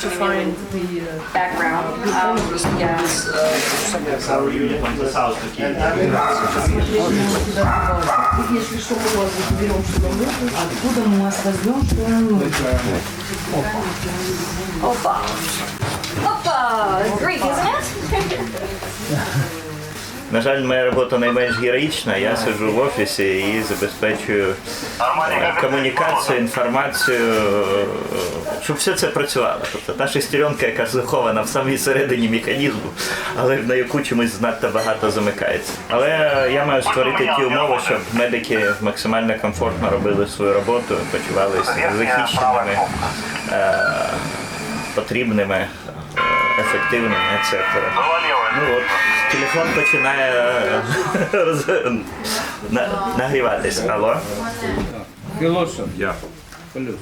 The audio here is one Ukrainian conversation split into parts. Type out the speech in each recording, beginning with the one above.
to find the uh, background. Um, yeah. Если что, мы вас заберем сюда мы. Откуда мы вас возьмем, что нам нужно? Опа. Опа. Greek, isn't it? На жаль, моя робота найменш героїчна. Я сиджу в офісі і забезпечую е, комунікацію, інформацію, е, щоб все це працювало. Тобто та шестеренка, яка захована в самій середині механізму, але на яку чомусь надто багато замикається. Але я маю створити ті умови, щоб медики максимально комфортно робили свою роботу, почувалися захищеними, е, потрібними, ефективними, etc. Ну от, телефон починає е, роз- на- нагріватись. Алло? Философ Я. плюс.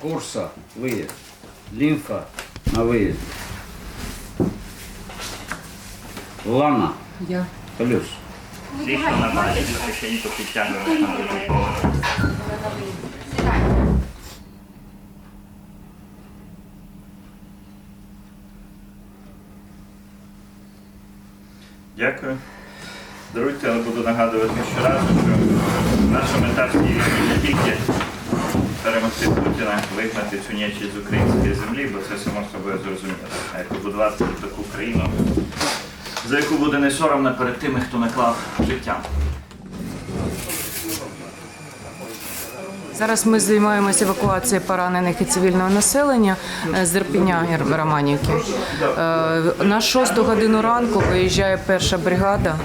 Курса выезд. Лимфа на выезд. Лана Я. плюс. Дійсно нормально, тихенько підтягуємо там другий поверх. Дякую. Даруйте, але буду нагадувати щоразу, що наша мета в Києві не тільки перемогти Путіна, вигнати цю нечість з української землі, бо це само собою зрозуміло. А як побудувати таку країну, за яку буде не соромно перед тими, хто наклав життя. Зараз ми займаємося евакуацією поранених і цивільного населення е, з Ірпіня Романівки. Е, На шосту годину ранку виїжджає перша бригада.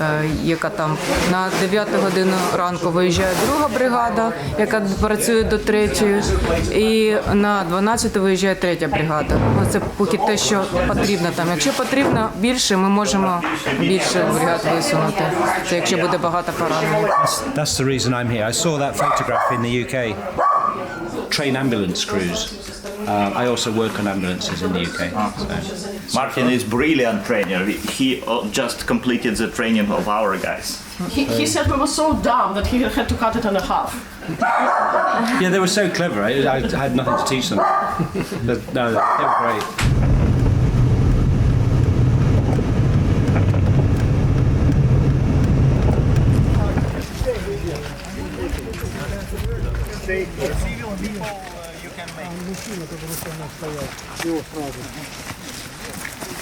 Е, Яка там на 9 годину ранку виїжджає друга бригада, яка працює до третьої, і на 12 виїжджає третя бригада. Ну, Це поки те, що потрібно там. Якщо потрібно більше, ми можемо більше бригад висунути. Це якщо буде багато поранених. That's the reason I'm here. I saw. Train ambulance crews. Um, I also work on ambulances in the UK. So. Martin is brilliant trainer. He uh, just completed the training of our guys. He, he said we were so dumb that he had to cut it in half. Yeah, they were so clever. I, I had nothing to teach them. But no, they were great.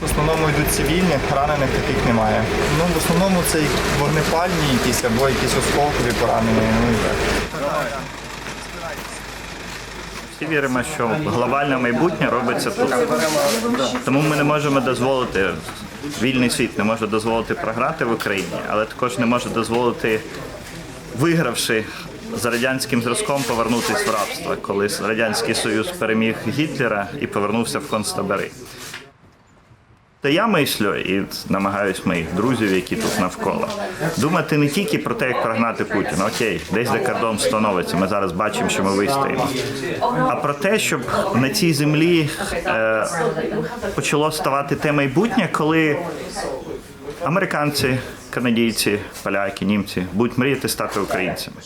В основному йдуть цивільні, ранених таких немає. Ну, в основному це вогнепальні якісь або якісь осколкові поранення. Ну, і так. Всі віримо, що глобальне майбутнє робиться тут. Тому ми не можемо дозволити, вільний світ не може дозволити програти в Україні, але також не може дозволити, вигравши за радянським зразком, повернутися в рабство, коли Радянський Союз переміг Гітлера і повернувся в концтабори. Та я мислю і намагаюсь моїх друзів, які тут навколо, думати не тільки про те, як прогнати Путіна. Окей, десь де кордон становиться. Ми зараз бачимо, що ми вистоїмо. А про те, щоб на цій землі е, почало ставати те майбутнє, коли американці, канадійці, поляки, німці будуть мріяти стати українцями.